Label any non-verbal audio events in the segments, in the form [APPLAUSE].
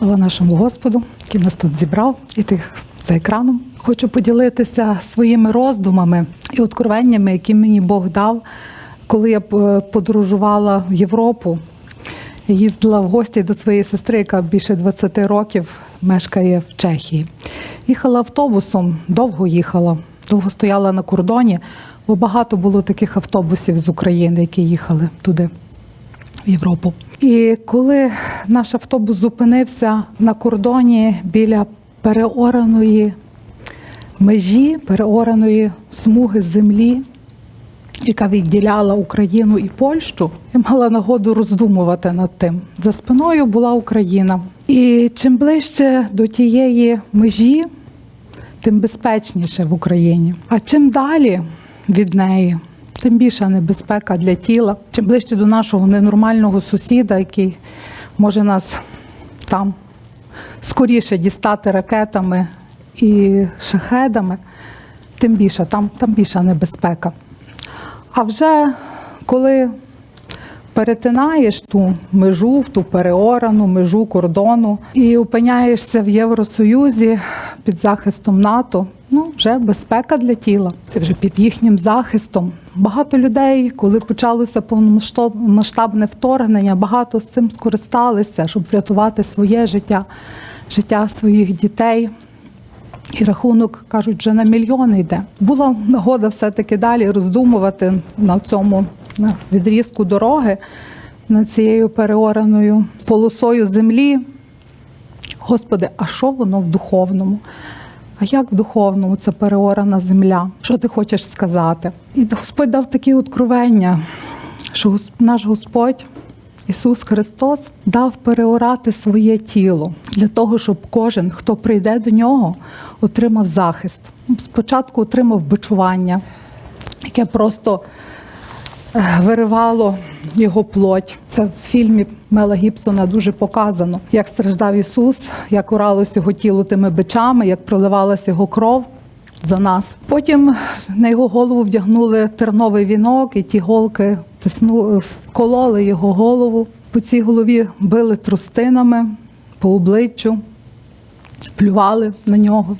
Слава нашому Господу, який нас тут зібрав, і тих за екраном. Хочу поділитися своїми роздумами і откровеннями, які мені Бог дав, коли я е, подорожувала в Європу. Їздила в гості до своєї сестри, яка більше 20 років мешкає в Чехії. Їхала автобусом, довго їхала, довго стояла на кордоні, бо багато було таких автобусів з України, які їхали туди, в Європу. І коли наш автобус зупинився на кордоні біля переораної межі, переораної смуги землі, яка відділяла Україну і Польщу, я мала нагоду роздумувати над тим. За спиною була Україна. І чим ближче до тієї межі, тим безпечніше в Україні. А чим далі від неї, тим більша небезпека для тіла. Чим ближче до нашого ненормального сусіда, який може нас там скоріше дістати ракетами і шахедами, тим більша, там, там більша небезпека. А вже коли перетинаєш ту межу, ту переорану межу кордону і опиняєшся в Євросоюзі під захистом НАТО, ну вже безпека для тіла. Ти вже під їхнім захистом. Багато людей, коли почалося повномасштабне вторгнення, багато з цим скористалися, щоб врятувати своє життя, життя своїх дітей. І рахунок кажуть, вже на мільйони йде. Була нагода все-таки далі роздумувати на цьому відрізку дороги над цією переораною полосою землі. Господи, а що воно в духовному? А як в духовному це переорана земля? Що ти хочеш сказати? І Господь дав такі откровення, що наш Господь Ісус Христос дав переорати своє тіло для того, щоб кожен, хто прийде до нього, отримав захист. Спочатку отримав бичування, яке просто виривало його плоть. Це в фільмі Мела Гібсона дуже показано, як страждав Ісус, як уралось його тіло тими бичами, як проливалася його кров. За нас. Потім на його голову вдягнули терновий вінок, і ті голки тисну, вкололи його голову. По цій голові били трустинами по обличчю, плювали на нього.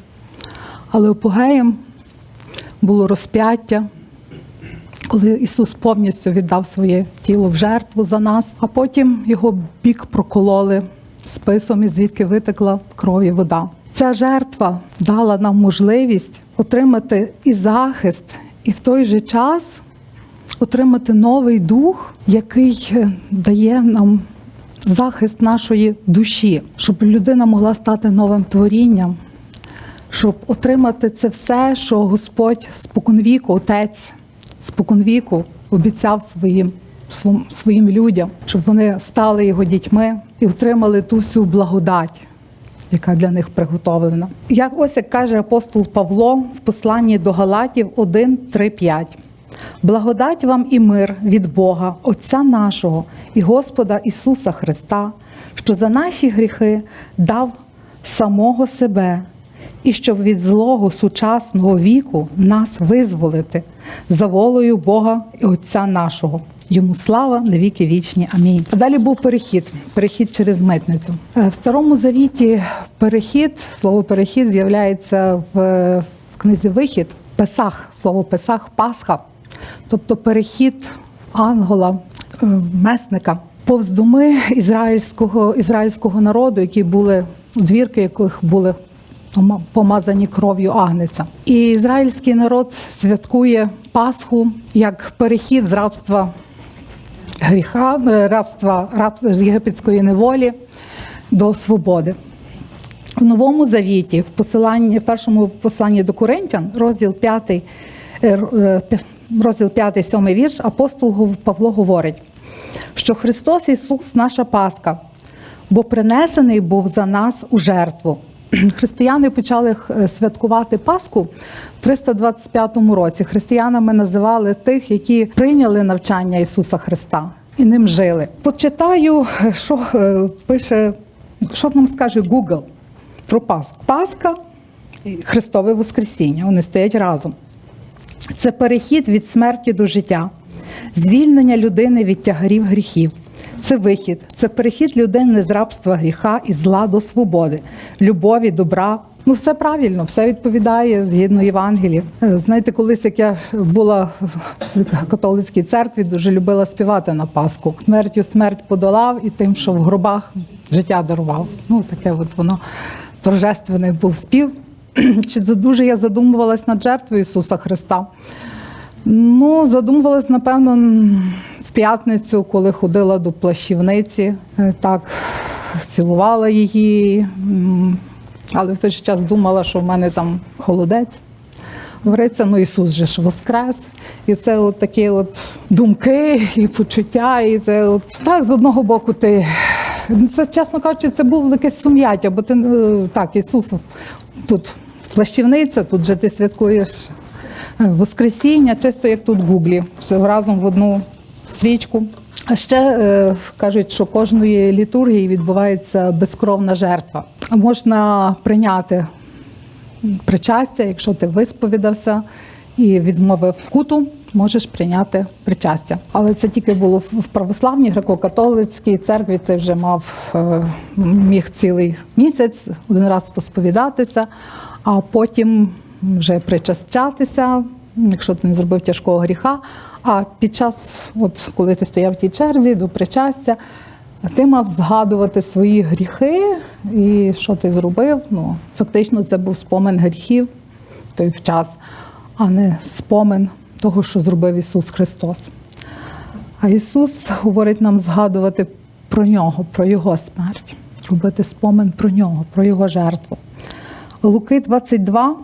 Але апогеєм було розп'яття, коли Ісус повністю віддав своє тіло в жертву за нас, а потім його бік прокололи списом, і звідки витекла кров і вода. Ця жертва дала нам можливість отримати і захист, і в той же час отримати новий дух, який е, дає нам захист нашої душі, щоб людина могла стати новим творінням, щоб отримати це все, що Господь споконвіку, Отець споконвіку обіцяв своїм, своїм людям, щоб вони стали його дітьми і отримали ту всю благодать. Яка для них приготовлена. Як ось як каже апостол Павло в посланні до Галатів 1, 3, 5. Благодать вам і мир від Бога, Отця нашого і Господа Ісуса Христа, що за наші гріхи дав самого себе, і щоб від злого сучасного віку нас визволити за волею Бога і Отця нашого. Йому слава на віки вічні. Амінь. Далі був перехід, перехід через митницю. Е, В старому завіті перехід, слово перехід з'являється в, в книзі Вихід, Песах, слово Песах, Пасха, тобто перехід ангела, е, месника, повз доми ізраїльського, ізраїльського народу, які були двірки, яких були помазані кров'ю агнеця. І ізраїльський народ святкує Пасху як перехід з рабства гріха, е, рабства, рабства з єгипетської неволі до свободи. В Новому Завіті, в посиланні, в першому посланні до Коринтян, розділ 5, е, е, розділ 5, 7 вірш, апостол Павло говорить, що Христос Ісус наша Пасха, бо принесений був за нас у жертву. [CLEARS THROAT] Християни почали е, святкувати Пасху в 325 році. Християнами називали тих, які прийняли навчання Ісуса Христа і ним жили. Почитаю, е, що е, пише, що нам скаже Google про Пасху. Пасха і Христове Воскресіння. Вони стоять разом. Це перехід від смерті до життя, звільнення людини від тягарів гріхів. Це вихід, це перехід людини з рабства гріха і зла до свободи, любові, добра. Ну, все правильно, все відповідає згідно Євангелії. Знаєте, колись як я була в католицькій церкві, дуже любила співати на Пасху. Смертю смерть подолав і тим, що в гробах життя дарував. Ну, таке от воно торжественний був спів. [CLEARS THROAT] Чи дуже я задумувалась над жертвою Ісуса Христа? Ну, задумувалась, напевно, п'ятницю, коли ходила до плащівниці, Е, так цілувала її, але в той же час думала, що в мене там холодець. Говориться, ну Ісус же ж воскрес. І це от такі от думки і почуття. І це от так, з одного боку, ти це, чесно кажучи, це було якесь сум'яття, бо ти е, так, Ісус тут плащівниця, тут же ти святкуєш е, Воскресіння, чисто як тут в Гуглі, все разом в одну стрічку. А ще е, кажуть, що кожної літургії відбувається безкровна жертва. Можна прийняти причастя, якщо ти висповідався і відмовив куту, можеш прийняти причастя. Але це тільки було в православній греко-католицькій церкві. Ти вже мав е, міг цілий місяць один раз посповідатися, а потім вже причащатися, якщо ти не зробив тяжкого гріха. А під час, от коли ти стояв в тій черзі до причастя, ти мав згадувати свої гріхи і що ти зробив. Ну, фактично, це був спомин гріхів в той час, а не спомин того, що зробив Ісус Христос. А Ісус говорить нам згадувати про нього, про Його смерть, робити спомин про нього, про Його жертву. Луки 22,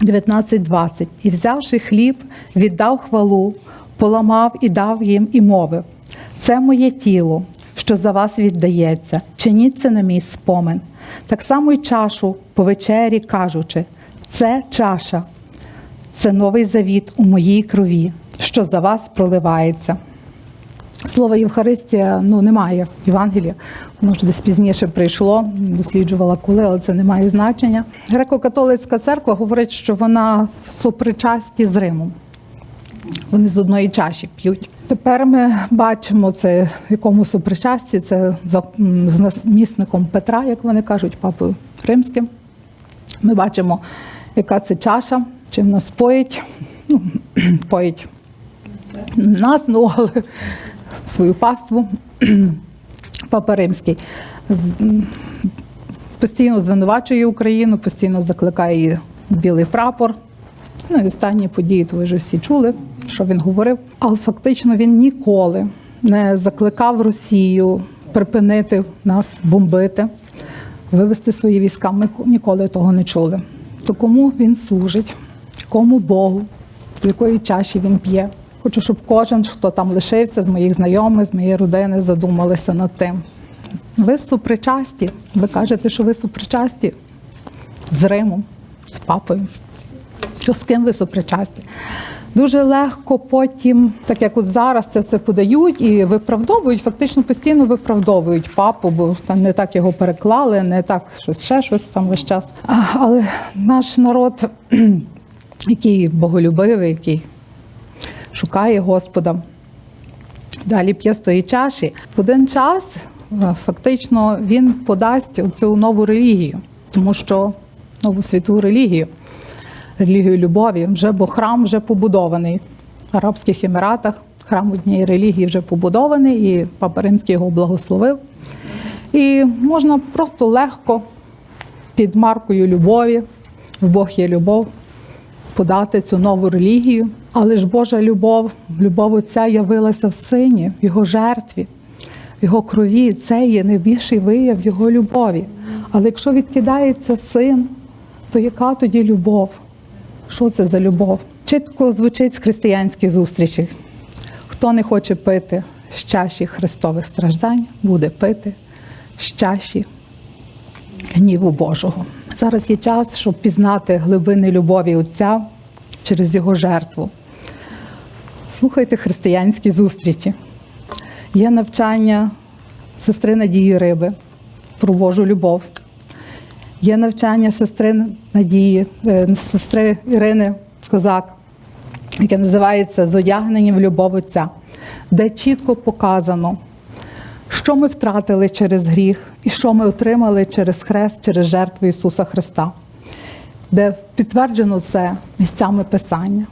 19-20. І взявши хліб, віддав хвалу, поламав і дав їм і мовив: Це моє тіло, що за вас віддається, чиніть це на мій спомин. Так само й чашу по вечері, кажучи, це чаша, це новий завіт у моїй крові, що за вас проливається. Слово Євхаристія ну, немає в Євангелії, воно ж десь пізніше прийшло, досліджувала коли, але це не має значення. Греко-католицька церква говорить, що вона в сопричасті з Римом. Вони з одної чаші п'ють. Тепер ми бачимо це в якому супричасті, це за з намісником Петра, як вони кажуть, папою римським. Ми бачимо, яка це чаша, чим нас поїть. Ну, [CLEARS THROAT] поїть нас, ну, але свою паству. [CLEARS THROAT] Папа Римський постійно звинувачує Україну, постійно закликає її білий прапор. Ну і останні події, то ви вже всі чули, що він говорив. Але фактично він ніколи не закликав Росію припинити нас бомбити, вивести свої війська. Ми ніколи того не чули. То кому він служить, кому Богу, в якої чаші він п'є. Хочу, щоб кожен, хто там лишився з моїх знайомих, з моєї родини, задумалися над тим. Ви супричасті. Ви кажете, що ви супричасті з Римом, з папою. Що з ким ви супричасті? Дуже легко потім, так як от зараз це все подають і виправдовують, фактично постійно виправдовують папу, бо там не так його переклали, не так щось ще щось там весь час. Але наш народ, [CLEARS THROAT] який боголюбивий, який шукає Господа, далі п'є з тої чаші. В один час е, фактично він подасть цю нову релігію, тому що нову світу релігію, релігію любові, вже бо храм вже побудований в Арабських Еміратах. Храм однієї релігії вже побудований, і Папа Римський його благословив. І можна просто легко під маркою любові, в Бог є любов, подати цю нову релігію. Але ж Божа любов, любов Отця явилася в сині, в його жертві, в його крові. Це є найбільший вияв його любові. Але якщо відкидається син, то яка тоді любов? Що це за любов? Чітко звучить з християнських зустрічей. Хто не хоче пити з чаші Христових страждань, буде пити з чаші гніву Божого. Зараз є час, щоб пізнати глибини любові Отця через його жертву. Слухайте християнські зустрічі. Є навчання сестри Надії Риби про Божу любов. Є навчання сестри Надії, е, сестри Ірини Козак, яке називається Зодягнені в любов Отця, де чітко показано, що ми втратили через гріх, і що ми отримали через хрест, через жертву Ісуса Христа, де підтверджено це місцями Писання.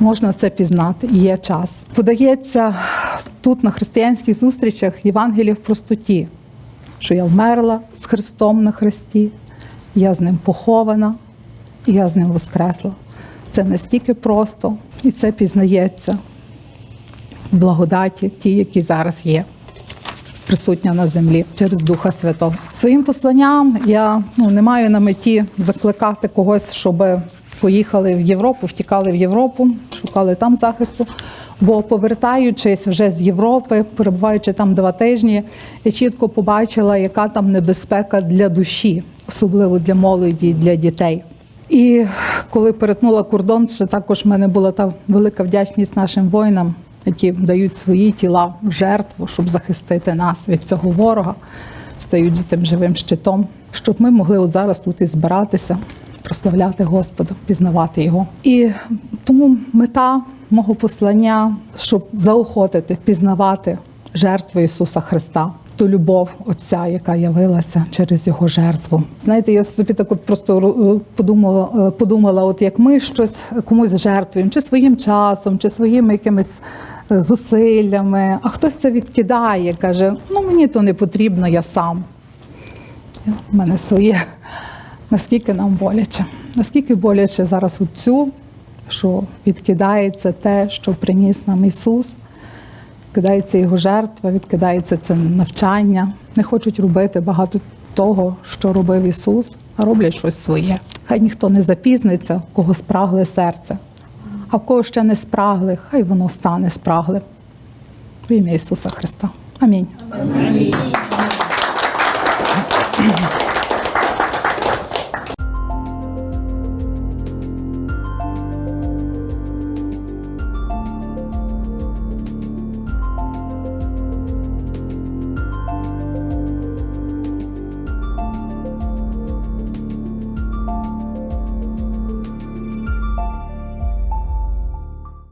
Можна це пізнати, є час. Подається тут на християнських зустрічах Євангеліє в простоті, що я вмерла з Христом на Христі, я з ним похована, я з ним воскресла. Це настільки просто, і це пізнається в благодаті, ті, які зараз є, присутня на землі через Духа Святого. Своїм посланням я ну, не маю на меті закликати когось, щоб поїхали в Європу, втікали в Європу, шукали там захисту. Бо повертаючись вже з Європи, перебуваючи там два тижні, я чітко побачила, яка там небезпека для душі, особливо для молоді, для дітей. І коли перетнула кордон, ще також в мене була та велика вдячність нашим воїнам, які дають свої тіла в жертву, щоб захистити нас від цього ворога, стають тим живим щитом, щоб ми могли от зараз тут і збиратися, прославляти Господа, пізнавати його. І тому мета мого послання, щоб заохотити, пізнавати жертву Ісуса Христа ту любов Отця, яка явилася через його жертву. Знаєте, я собі так от просто е, подумала, е, подумала, от як ми щось комусь жертвуємо, чи своїм часом, чи своїми якимись е, зусиллями, а хтось це відкидає, каже: ну мені то не потрібно, я сам. У мене своє. Наскільки нам боляче? Наскільки боляче зараз у цю, що відкидається те, що приніс нам Ісус, відкидається Його жертва, відкидається це навчання. Не хочуть робити багато того, що робив Ісус, а роблять щось своє. Хай ніхто не запізниться, в кого спрагле серце, а в кого ще не спрагле, хай воно стане спраглим. В ім'я Ісуса Христа. Амінь. Амінь.